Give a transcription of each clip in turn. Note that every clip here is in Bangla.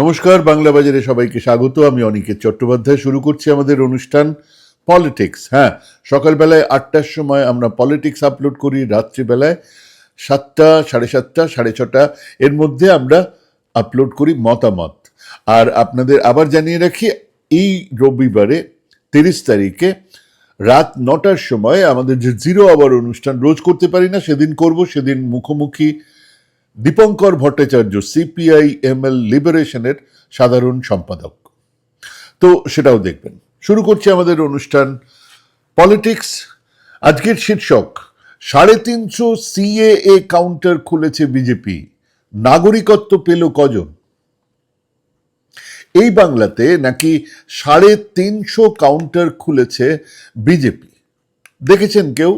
নমস্কার, বাংলা বাজারে সবাইকে স্বাগত। আমি অনিকেত চট্টোপাধ্যায়। শুরু করছি আমাদের অনুষ্ঠান পলিটিক্স। হ্যাঁ সকালবেলায় আটটার সময় আমরা পলিটিক্স আপলোড করি, রাত্রিবেলায় সাতটা, সাড়ে সাতটা, সাড়ে ছটা। এর মধ্যে আমরা আপলোড করি মতামত। আর আপনাদের আবার জানিয়ে রাখি, এই রবিবারে তিরিশ তারিখে রাত নটার সময় আমাদের যে জিরো আবার অনুষ্ঠান, রোজ করতে পারি না, সেদিন করব, সেদিন মুখোমুখি Dipankar Bhattacharya CPI M L লিবারেশনের সাধারণ সম্পাদক। তো সেটাও দেখবেন। শুরু করছি আমাদের অনুষ্ঠান পলিটিক্স। আজকের শীর্ষক, সাড়ে তিনশো সিএএ কাউন্টার খুলেছে বিজেপি নাগরিকত্ব পেল কজন? এই বাংলাতে নাকি সাড়ে তিনশো কাউন্টার খুলেছে বিজেপি দেখেছেন কেউ?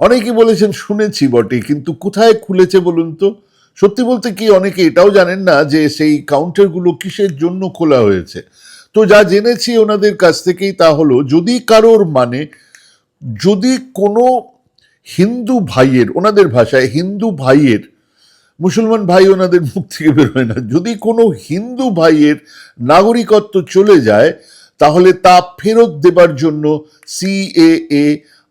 অনেকে বলেছেন, শুনেছি বটে কিন্তু কোথায় খুলেছে বলুন তো? সত্যি বলতে কি অনেকে এটাও জানেন না যে সেই কাউন্টারগুলো কিসের জন্য খোলা হয়েছে? তো যা জেনেছি ওনাদের কাছ থেকেই তা হলো, যদি কারোর মানে যদি কোনো হিন্দু ভাইয়ের, ওনাদের ভাষায় হিন্দু ভাইয়ের, মুসলমান ভাই ওনাদের মুখ থেকে বেরোয় না, যদি কোনো হিন্দু ভাইয়ের নাগরিকত্ব চলে যায়, তাহলে তা ফেরত দেবার জন্য সিএএ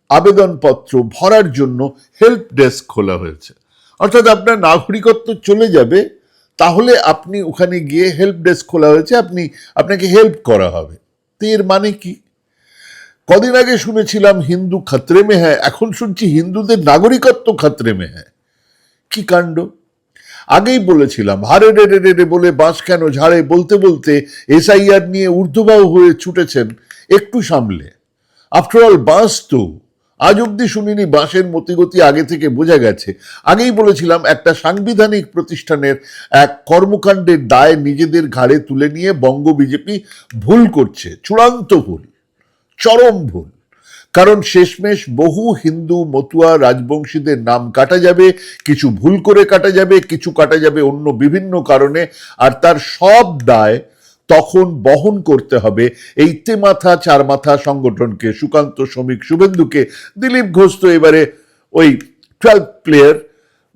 আবেদনপত্র ভরার জন্য হেল্প ডেস্ক খোলা হয়েছে। অর্থাৎ আপনার নাগরিকত্ব চলে যাবে, তাহলে আপনি ওখানে গিয়ে হেল্প ডেস্ক খোলা হয়েছে, আপনি, আপনাকে হেল্প করা হবে। তো এর মানে কি? কদিন আগে শুনেছিলাম হিন্দু খাতরে মে হ্যাঁ এখন শুনছি হিন্দুদের নাগরিকত্ব খাতরে মে হ্যাঁ কি কাণ্ড? আগেই বলেছিলাম, হারে রে রে রে বলে বাঁশ কেন ঝাড়ে বলতে বলতে এসআইআর নিয়ে ঊর্ধ্ববাহু হয়ে ছুটেছেন, একটু সামলে। আফটার অল বাঁশ তো আজ অব্দি শুনিনি বাঁশের মতিগতি আগে থেকে বোঝা গেছে। আগেই বলেছিলাম, একটা সাংবিধানিক প্রতিষ্ঠানের এক কর্মকাণ্ডের দায় নিজেদের ঘাড়ে তুলে নিয়ে বঙ্গ বিজেপি ভুল করছে। চূড়ান্ত ভুল, চরম ভুল। কারণ শেষমেশ বহু হিন্দু মতুয়া রাজবংশীদের নাম কাটা যাবে, কিছু ভুল করে কাটা যাবে, কিছু কাটা যাবে অন্য বিভিন্ন কারণে, আর তার সব দায় তখন বহন করতে হবে। এই তেমাথা চার মাথা সংগঠনকে, সুকান্ত শ্রমিক শুভেন্দুকে। দিলীপ ঘোষ তো এবারে ওই টুয়েলভ প্লেয়ার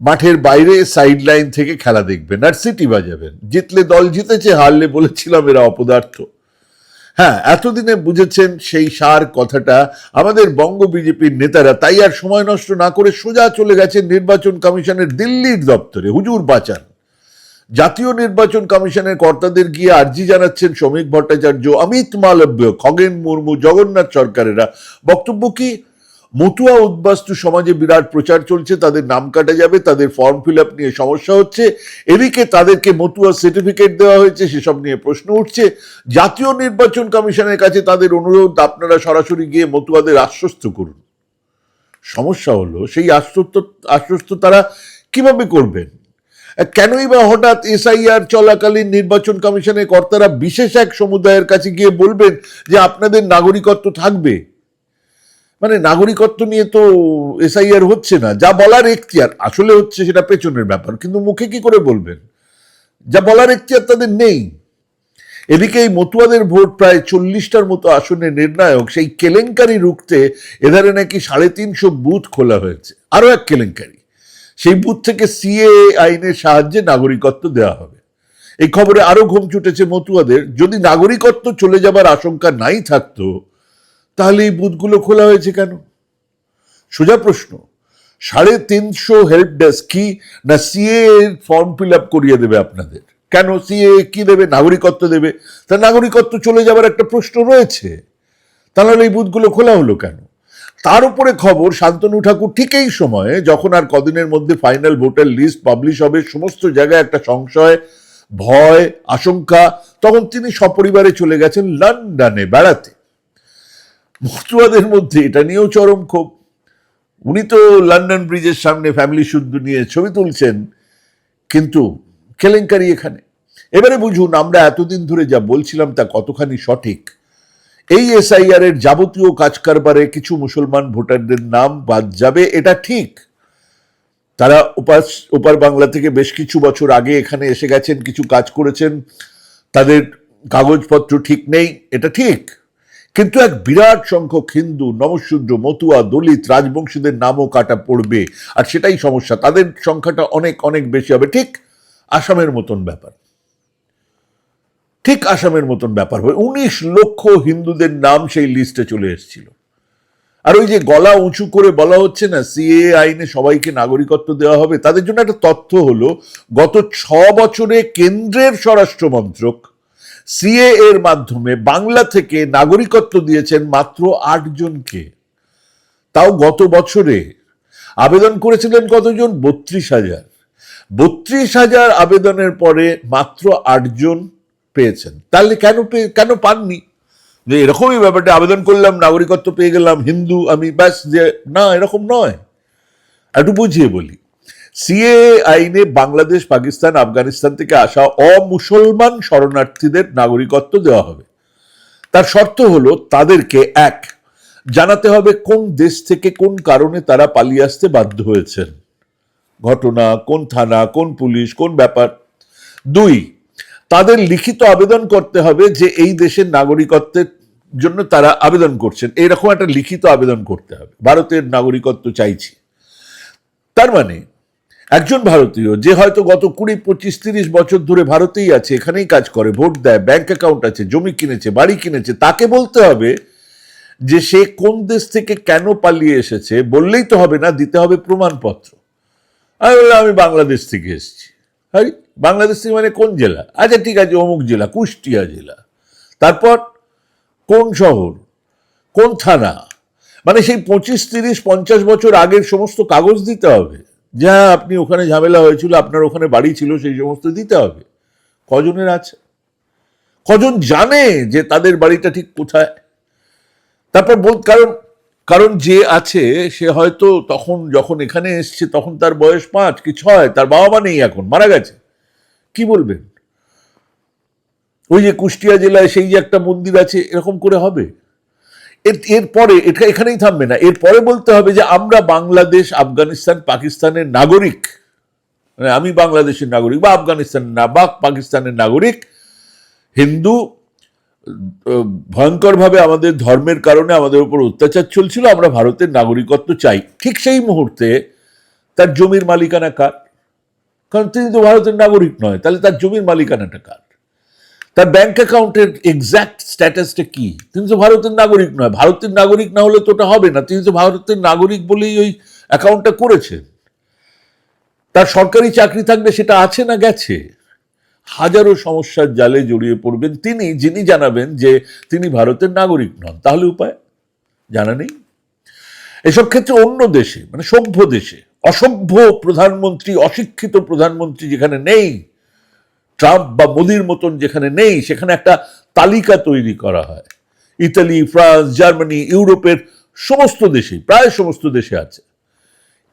মাঠের বাইরে সাইড লাইন থেকে খেলা দেখবেন আর সিটি বাজাবেন। জিতলে দল জিতেছে, হারলে বলেছিলাম এরা অপদার্থ। হ্যাঁ এতদিনে বুঝেছেন সেই সার কথাটা আমাদের বঙ্গ বিজেপির নেতারা, তাই আর সময় নষ্ট না করে সোজা চলে গেছেন নির্বাচন কমিশনের দিল্লির দপ্তরে। হুজুর বাঁচান। জাতীয় নির্বাচন কমিশনের কর্তাদের গিয়ে আর্জি জানাচ্ছেন শ্রমিক ভট্টাচার্য, অমিত মালব্য, খগেন মুর্মু, জগন্নাথ সরকারেরা। বক্তব্য কি? মতুয়া উদ্বাস্তু সমাজে বিরাট প্রচার চলছে, তাদের নাম কাটা যাবে, তাদের ফর্ম ফিল আপ নিয়ে সমস্যা হচ্ছে, এদিকে তাদেরকে মতুয়া সার্টিফিকেট দেওয়া হয়েছে, সেসব নিয়ে প্রশ্ন উঠছে। জাতীয় নির্বাচন কমিশনের কাছে তাদের অনুরোধ, আপনারা সরাসরি গিয়ে মতুয়াদের আশ্বস্ত করুন। সমস্যা হলো, সেই আশ্বস্ত আশ্বস্ত তারা কীভাবে করবেন? কেনই বা হঠাৎ এসআইআর চলাকালীন নির্বাচন কমিশনের কর্তারা বিশেষ এক সমুদায়ের কাছে গিয়ে বলবেন যে আপনাদের নাগরিকত্ব থাকবে? মানে নাগরিকত্ব নিয়ে তো এসআইআর হচ্ছে না। যা বলার এখতিয়ার, আসলে হচ্ছে সেটা পেছনের ব্যাপার। কিন্তু মুখে কি করে বলবেন? যা বলার এখতিয়ার তাদের নেই। এদিকে এই মতুয়াদের ভোট প্রায় চল্লিশটার মতো আসনে নির্ণায়ক সেই কেলেঙ্কারি রুখতে এধারে নাকি সাড়ে তিনশো বুথ খোলা হয়েছে। আরও এক কেলেঙ্কারি। সেই বুথ থেকে সিএ আইনের সাহায্যে নাগরিকত্ব দেওয়া হবে। এই খবরে আরও ঘুম ছুটেছে মতুয়াদের। যদি নাগরিকত্ব চলে যাবার আশঙ্কা নাই থাকতো, তাহলে এই বুথগুলো খোলা হয়েছে কেন? সোজা প্রশ্ন, সাড়ে তিনশো হেল্প ডেস্ক কি না সিএ ফর্ম ফিল আপ করিয়ে দেবে আপনাদের? কেন সিএ কি দেবে, নাগরিকত্ব দেবে? তা নাগরিকত্ব চলে যাবার একটা প্রশ্ন রয়েছে। তাহলে এই বুথগুলো খোলা হলো কেন? তার উপরে খবর, শান্তনু ঠাকুর ঠিক এই সময়ে যখন আর কদিনের মধ্যে ফাইনাল ভোটার লিস্ট পাবলিশ হবে, সমস্ত জায়গায় একটা সংশয়, ভয়, আশঙ্কা, তখন তিনি সপরিবারে চলে গেছেন লন্ডনে বেড়াতে। মতুয়াদের মধ্যে এটা নিয়েও চরম ক্ষোভ। উনি তো লন্ডন ব্রিজের সামনে ফ্যামিলি শুদ্ধ নিয়ে ছবি তুলছেন, কিন্তু কেলেঙ্কারি এখানে। এবারে বুঝুন, আমরা এতদিন ধরে যা বলছিলাম তা কতখানি সঠিক? এই এসআইআর এর যাবতীয় কাজ কারবারে কিছু মুসলমান ভোটারদের নাম বাদ যাবে, এটা ঠিক। তারা উপাস ওপার বাংলা থেকে বেশ কিছু বছর আগে এখানে এসে গেছেন, কিছু কাজ করেছেন। তাদের কাগজপত্র ঠিক নেই, এটা ঠিক। কিন্তু এক বিরাট সংখ্যক হিন্দু, নমশূদ্র, মতুয়া, দলিত, রাজবংশীদের নামও কাটা পড়বে, আর সেটাই সমস্যা। তাদের সংখ্যাটা অনেক অনেক বেশি হবে, ঠিক? আসামের মতন ব্যাপার। ঠিক আসামের মতন ব্যাপার হয় উনিশ লক্ষ হিন্দুদের নাম সেই লিস্টে চলে এসেছিল। আর ওই যে গলা উঁচু করে বলা হচ্ছে না সিএ আইনে সবাইকে নাগরিকত্ব দেওয়া হবে, তাদের জন্য একটা তথ্য হলো, গত ছ বছরে কেন্দ্রের স্বরাষ্ট্র মন্ত্রক সিএ এর মাধ্যমে বাংলা থেকে নাগরিকত্ব দিয়েছেন মাত্র আটজনকে তাও গত বছরে আবেদন করেছিলেন কতজন? বত্রিশ হাজার। বত্রিশ হাজার আবেদনের পরে মাত্র আটজন পেয়েছেন। তাহলে কেন পেয়ে কেন পাননি? যে এরকমই ব্যাপারটা আবেদন করলাম, নাগরিকত্ব পেয়ে গেলাম, হিন্দু, আমি ব্যাস যে, না, এরকম নয়। একটু বুঝিয়ে বলি, সিএ আইনে বাংলাদেশ, পাকিস্তান, আফগানিস্তান থেকে আসা অমুসলমান শরণার্থীদের নাগরিকত্ব দেওয়া হবে। তার শর্ত হলো তাদেরকে, এক, জানাতে হবে কোন দেশ থেকে কোন কারণে তারা পালিয়ে আসতে বাধ্য হয়েছেন। ঘটনা, কোন থানা, কোন পুলিশ, কোন ব্যাপার। দুই তাদের লিখিত আবেদন করতে হবে যে এই দেশের নাগরিকত্বের জন্য তারা আবেদন করছেন। এরকম একটা লিখিত আবেদন করতে হবে। ভারতের নাগরিকত্ব চাইছি। তার মানে একজন ভারতীয় যে হয়তো গত কুড়ি, পঁচিশ, তিরিশ বছর ধরে ভারতেই আছে, এখানেই কাজ করে, ভোট দেয় ব্যাংক অ্যাকাউন্ট আছে, জমি কিনেছে, বাড়ি কিনেছে, তাকে বলতে হবে যে সে কোন দেশ থেকে কেন পালিয়ে এসেছে, বললেই তো হবে না, দিতে হবে প্রমাণপত্র। আমি বললাম, আমি বাংলাদেশ থেকে এসেছি। আরে বাংলাদেশ থেকে মানে কোন জেলা? আচ্ছা ঠিক আছে, অমুক জেলা, কুষ্টিয়া জেলা। তারপর কোন শহর? কোন থানা? মানে সেই পঁচিশ, তিরিশ, পঞ্চাশ বছর আগের সমস্ত কাগজ দিতে হবে। যে হ্যাঁ আপনি ওখানে ঝামেলা হয়েছিল, আপনার ওখানে বাড়ি ছিল, সেই সমস্ত দিতে হবে। কজনের আছে? কজন জানে যে তাদের বাড়িটা ঠিক কোথায়? তারপর বল কারণ কারণ যে আছে, সে হয়তো তখন যখন এখানে এসছে, তখন তার বয়স পাঁচ, কি ছয়, তার বাবা মা নেই এখন, মারা গেছে। কি বলবেন? ওই যে কুষ্টিয়া জেলায় সেই যে একটা মন্দির আছে, এরকম করে হবে? এর এরপরে এটা, এখানেই থামবে না। এরপরে বলতে হবে যে, আমরা বাংলাদেশ, আফগানিস্তান, পাকিস্তানের নাগরিক। মানে আমি বাংলাদেশের নাগরিক বা আফগানিস্তানের না, বা পাকিস্তানের নাগরিক, হিন্দু ভয়ঙ্করভাবে আমাদের ধর্মের কারণে আমাদের উপর অত্যাচার চলছিল, আমরা ভারতের নাগরিকত্ব চাই। ঠিক সেই মুহূর্তে তার জমির মালিকানা কার? কারণ তিনি তো ভারতের নাগরিক নয়, তাহলে তার জমির মালিকানাটা কার? তার ব্যাংক অ্যাকাউন্টের এক্স্যাক্ট স্ট্যাটাসটা কি? তিনি তো ভারতের নাগরিক নয়, ভারতের নাগরিক না হলে তো ওটা হবে না, তিনি তো ভারতের নাগরিক বলেই ওই অ্যাকাউন্টটা করেছেন। তার সরকারি চাকরি থাকবে সেটা আছে না গেছে? হাজারো সমস্যার জালে জড়িয়ে পড়বেন তিনি, যিনি জানাবেন যে তিনি ভারতের নাগরিক নন। তাহলে উপায়? জানা নেই? এসব ক্ষেত্রে অন্য দেশে মানে সভ্য দেশে, অসভ্য প্রধানমন্ত্রী, অশিক্ষিত প্রধানমন্ত্রী যেখানে নেই, ট্রাম্প বা মোদির মতন যেখানে নেই, সেখানে একটা তালিকা তৈরি করা হয়। ইতালি, ফ্রান্স, জার্মানি, ইউরোপের সমস্ত দেশে প্রায় সমস্ত দেশে আছে।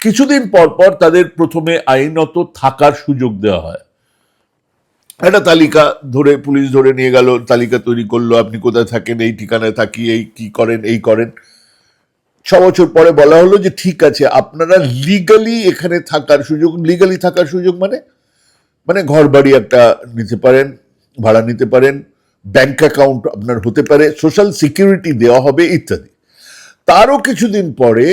কিছুদিন পর পর তাদের প্রথমে আইনত থাকার সুযোগ দেওয়া হয়। একটা তালিকা ধরে, পুলিশ ধরে নিয়ে গেল, তালিকা তৈরি করল, আপনি কোথায় থাকেন, এই ঠিকানায় থাকি, এই কি করেন, এই করেন। ছ বছর পরে বলা হলো যে, ঠিক আছে, আপনারা লিগালি এখানে থাকার সুযোগ লিগালি থাকার সুযোগ মানে মানে ঘর বাড়ি একটা নিতে পারেন, ভাড়া নিতে পারেন ব্যাংক অ্যাকাউন্ট আপনার হতে পারে সোশ্যাল সিকিউরিটি দেওয়া হবে, ইত্যাদি। তারও কিছুদিন পরে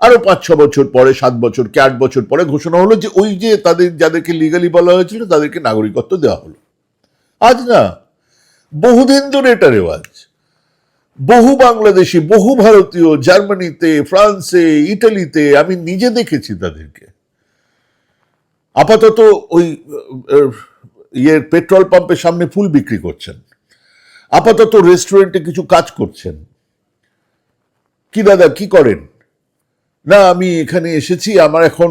আরও পাঁচ, ছ বছর পরে, সাত বছর কি আট বছর পরে ঘোষণা হলো যে ওই যে তাদের, যাদেরকে লিগালি বলা হয়েছিল, তাদেরকে নাগরিকত্ব দেওয়া হলো। আজ না, বহুদিন ধরে এটা রেওয়াজ। বহু বাংলাদেশি, বহু ভারতীয়, জার্মানিতে, ফ্রান্সে ইটালিতে আমি নিজে দেখেছি তাদেরকে। আপাতত ওই ইয়ের পেট্রোল পাম্পের সামনে ফুল বিক্রি করছেন। আপাতত রেস্টুরেন্টে কিছু কাজ করছেন। কি দাদা, কি করেন? না, আমি এখানে এসেছি, আমার এখন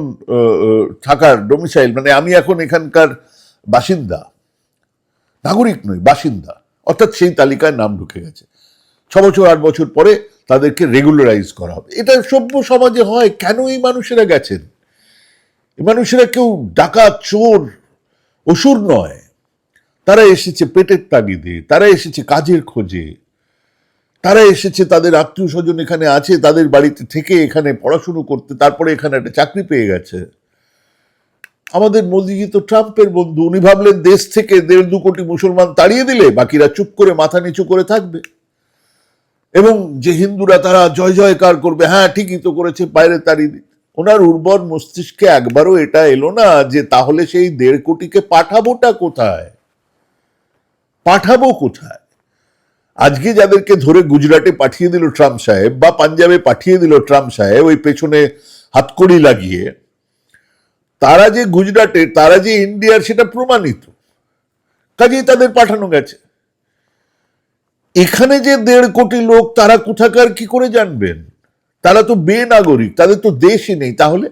থাকার ডোমিসাইল মানে আমি এখন এখানকার বাসিন্দা। নাগরিক নই, বাসিন্দা। অর্থাৎ সেই তালিকায় নাম ঢুকে গেছে। ছ বছর, আট বছর পরে তাদেরকে রেগুলারাইজ করা হবে। এটা সভ্য সমাজে হয়, কেন এই মানুষেরা গেছেন? এই মানুষেরা কেউ ডাকাত, চোর, অসুর নয়। তারা এসেছে পেটের তাগিদে, তারা এসেছে কাজের খোঁজে। তারা এসেছে, তাদের আত্মীয় স্বজন এখানে আছে, তাদের বাড়িতে থেকে এখানে পড়াশুনো করতে, তারপরে এখানে একটা চাকরি পেয়ে গেছে। আমাদের মোদিজি তো ট্রাম্পের বন্ধু, উনি ভাবলেন দেশ থেকে দেড় দু কোটি মুসলমান তাড়িয়ে দিলে বাকিরা চুপ করে মাথা নিচু করে থাকবে। এবং যে হিন্দুরা তারা জয় জয়কার করবে হ্যাঁ ঠিকই তো করেছে, বাইরে তাড়িয়ে ওনার উর্বর মস্তিষ্কে একবারও এটা এলো না যে তাহলে সেই দেড় কোটিকে পাঠাবোটা কোথায়? পাঠাবো কোথায়? আজকে যাদেরকে ধরে গুজরাটে পাঠিয়ে দিল ট্রাম্প সাহেব বা পাঞ্জাবে পাঠিয়ে দিল ট্রাম্প সাহেব, ওই পেছনে হাতকড়ি লাগিয়ে, তারা যে গুজরাটে, তারা যে ইন্ডিয়ার, সেটা প্রমাণিত। কাজেই তাদের পাঠানো গেছে। এখানে যে দেড় কোটি লোক, তারা কোথাকার, কি করে জানবেন? তারা তো বেনাগরিক, তাদের তো দেশই নেই, তাহলে?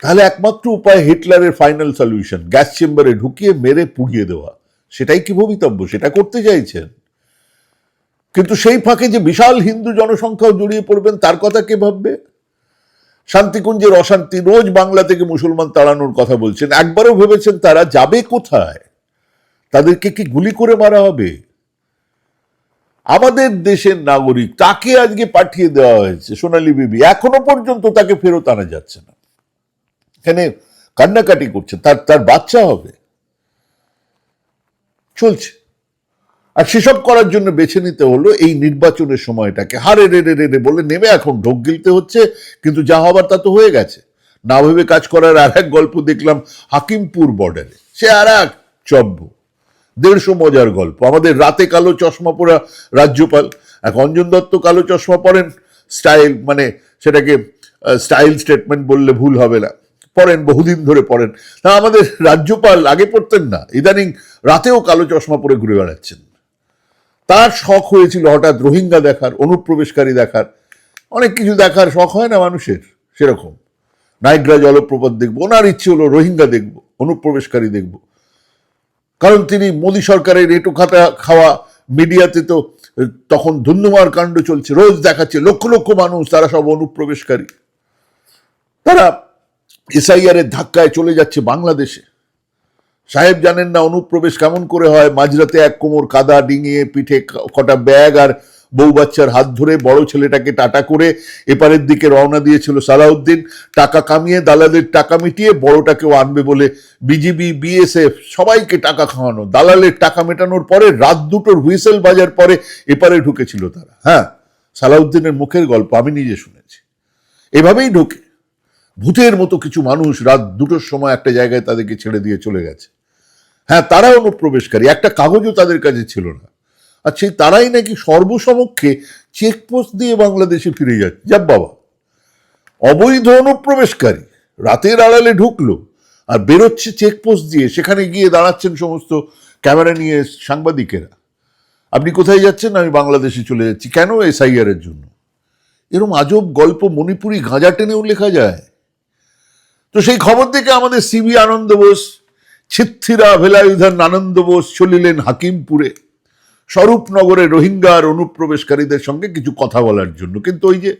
তাহলে একমাত্র উপায় হিটলারের ফাইনাল সলিউশন, গ্যাস চেম্বারে ঢুকিয়ে, মেরে পুড়িয়ে দেওয়া। সেটাই কি ভবিতব্য? সেটা করতে চাইছেন? কিন্তু সেই ফাঁকে যে বিশাল হিন্দু জনসংখ্যাও জড়িয়ে পড়বেন, তার কথা কে ভাববে? শান্তিকুঞ্জের অশান্তি রোজ বাংলা থেকে মুসলমান তাড়ানোর কথা বলছেন। একবারও ভেবেছেন তারা যাবে কোথায়? তাদেরকে কি গুলি করে মারা হবে? আমাদের দেশের নাগরিক, তাকে আজকে পাঠিয়ে দেওয়া হয়েছে সোনালী বিবি। এখনও পর্যন্ত তাকে ফেরত আনা যাচ্ছে না। এখানে কান্নাকাটি করছে। তার তার বাচ্চা হবে। চলছে। আর সেসব করার জন্য বেছে নিতে হলো এই নির্বাচনের সময়টাকে। হারে, রে রে রে বলে নেমে এখন ঢোক গিলতে হচ্ছে, কিন্তু যা হবার তা তো হয়ে গেছে। না ভেবে কাজ করার আর এক গল্প দেখলাম হাকিমপুর বর্ডারে সে আর এক চব্য দেড়শো মজার গল্প। আমাদের রাতে কালো চশমা পরা রাজ্যপাল। এক অঞ্জন দত্ত কালো চশমা পরেন, স্টাইল মানে সেটাকে স্টাইল স্টেটমেন্ট বললে ভুল হবে না। পড়েন বহুদিন ধরে পড়েন তা আমাদের রাজ্যপাল আগে পড়তেন না। ইদানিং রাতেও কালো চশমা পরে ঘুরে বেড়াচ্ছেন। তার শখ হয়েছিল হঠাৎ রোহিঙ্গা দেখার, অনুপ্রবেশকারী দেখার। অনেক কিছু দেখার শখ হয় না মানুষের, সেরকম। নাইগ্রা জলপ্রপাত দেখব, ওনার ইচ্ছে হলো রোহিঙ্গা দেখব, অনুপ্রবেশকারী দেখব। কারণ তিনি মোদী সরকারের এটো খাতা খাওয়া মিডিয়াতে তো তখন ধুন্ধুমার কাণ্ড চলছে, রোজ দেখাচ্ছে, লক্ষ লক্ষ মানুষ তারা সব অনুপ্রবেশকারী। তারা এসআইআর এর ধাক্কায় চলে যাচ্ছে বাংলাদেশে। সাহেব জানেন না অনুপ্রবেশ কেমন করে হয়। মাঝরাতে এক কোমর কাদা ডিঙিয়ে পিঠে কটা ব্যাগ আর বউ বাচ্চার হাত ধরে বড় ছেলেটাকে টাটা করে এপারের দিকে রওনা দিয়েছিল সালাউদ্দিন। টাকা কামিয়ে দালালের টাকা মিটিয়ে বড়টাকেও আনবে বলে বিজিবি, বিএসএফ সবাইকে টাকা খাওয়ানো। দালালের টাকা মেটানোর পরে রাত দুটোর হুইসেল বাজার পরে এপারে ঢুকেছিল তারা। হ্যাঁ সালাউদ্দিনের মুখের গল্প আমি নিজে শুনেছি। এভাবেই ঢোকে। ভূতের মতো কিছু মানুষ রাত দুটোর সময় একটা জায়গায় তাদেরকে ছেড়ে দিয়ে চলে গেছে। হ্যাঁ তারা অনুপ্রবেশকারী। একটা কাগজও তাদের কাছে ছিল না। আর সেই তারাই নাকি সর্বসমক্ষে চেকপোস্ট দিয়ে বাংলাদেশে ফিরে যাচ্ছে। যাব বাবা। অবৈধ অনুপ্রবেশকারী রাতের আড়ালে ঢুকলো আর বেরোচ্ছে চেকপোস্ট দিয়ে। সেখানে গিয়ে দাঁড়াচ্ছেন সমস্ত ক্যামেরা নিয়ে সাংবাদিকেরা। আপনি কোথায় যাচ্ছেন? আমি বাংলাদেশে চলে যাচ্ছি। কেন এসআইআর এর জন্য? এরম আজব গল্প মণিপুরি গাঁজা টেনেও লেখা যায়। তো সেই খবর থেকে আমাদের সিবি আনন্দ বোস ছিত্থিরা ভেলায়ুধান আনন্দ বোস চলিলেন হাকিমপুরে। স্বরূপনগরে রোহিঙ্গা আর অনুপ্রবেশকারীদের সঙ্গে কিছু কথা বলার জন্য। কিন্তু ওই যে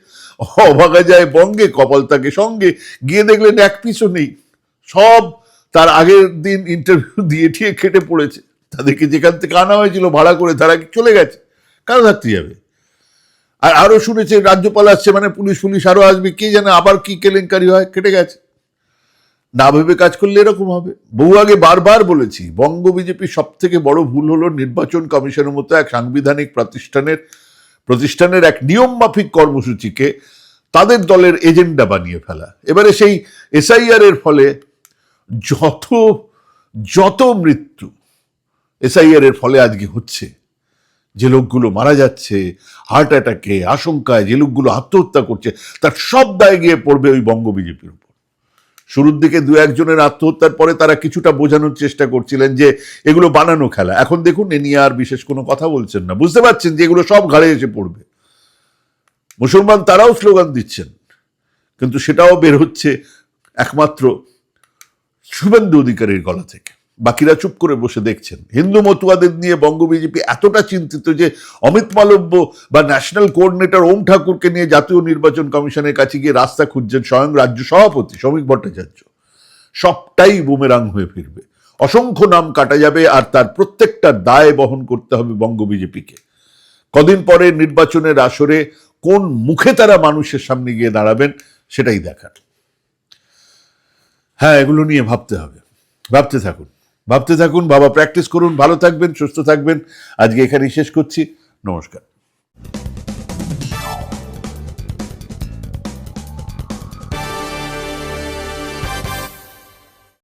অভাগা যায় বঙ্গে, কপাল তাকে সঙ্গে, গিয়ে দেখলেন এক পিছু নেই। সব তার আগের দিন ইন্টারভিউ দিয়ে ঠিয়ে খেটে পড়েছে। তাদেরকে যেখান থেকে আনা হয়েছিল ভাড়া করে তারা চলে গেছে। কেন থাকতে যাবে আর আরও শুনেছে রাজ্যপাল আসছে মানে পুলিশ পুলিশ আরও আসবে, কে জানে আবার কি কেলেঙ্কারি হয়, কেটে গেছে। না ভেবে কাজ করলে এরকম হবে। বহু আগে বারবার বলেছি, বঙ্গ বিজেপির সব থেকে বড় ভুল হলো নির্বাচন কমিশনের মতো এক সাংবিধানিক প্রতিষ্ঠানের প্রতিষ্ঠানের এক নিয়ম মাফিক কর্মসূচিকে তাদের দলের এজেন্ডা বানিয়ে ফেলা। এবারে সেই এসআইআর এর ফলে যত যত মৃত্যু এসআইআর এর ফলে আজকে হচ্ছে, যে লোকগুলো মারা যাচ্ছে, হার্ট অ্যাটাকে, আশঙ্কায় যে লোকগুলো আত্মহত্যা করছে, তার সব দায় গিয়ে পড়বে ওই বঙ্গ বিজেপির উপর। শুরুর দিকে দু একজনের আত্মহত্যার পরে তারা কিছুটা বোঝানোর চেষ্টা করছিলেন যে এগুলো বানানো খেলা। এখন দেখুন, এ নিয়ে আর বিশেষ কোনো কথা বলছেন না। বুঝতে পারছেন যে এগুলো সব ঘাড়ে এসে পড়বে। মুসলমান তারাও স্লোগান দিচ্ছেন, কিন্তু সেটাও বের হচ্ছে একমাত্র শুভেন্দু অধিকারীর গলা থেকে। বাকিরা চুপ করে বসে দেখছেন। হিন্দু মতুয়াদের নিয়ে বঙ্গ বিজেপি এতটা চিন্তিত যে অমিত মালব্য বা ন্যাশনাল কোঅর্ডিনেটর ওম ঠাকুরকে নিয়ে জাতীয় নির্বাচন কমিশনের কাছে গিয়ে রাস্তা খুঁজছেন স্বয়ং রাজ্য সভাপতি শ্রমিক ভট্টাচার্য। সবটাই বুমেরাং হয়ে ফিরবে। অসংখ্য নাম কাটা যাবে আর তার প্রত্যেকটা দায় বহন করতে হবে বঙ্গ বিজেপিকে। কদিন পরে নির্বাচনের আসরে কোন মুখে তারা মানুষের সামনে গিয়ে দাঁড়াবেন সেটাই দেখার। হ্যাঁ এগুলো নিয়ে ভাবতে হবে। ভাবতে থাকুন। ভাবতে থাকুন বাবা প্র্যাকটিস করুন ভালো থাকবেন সুস্থ থাকবেন। আজকে এখানেই শেষ করছি। নমস্কার।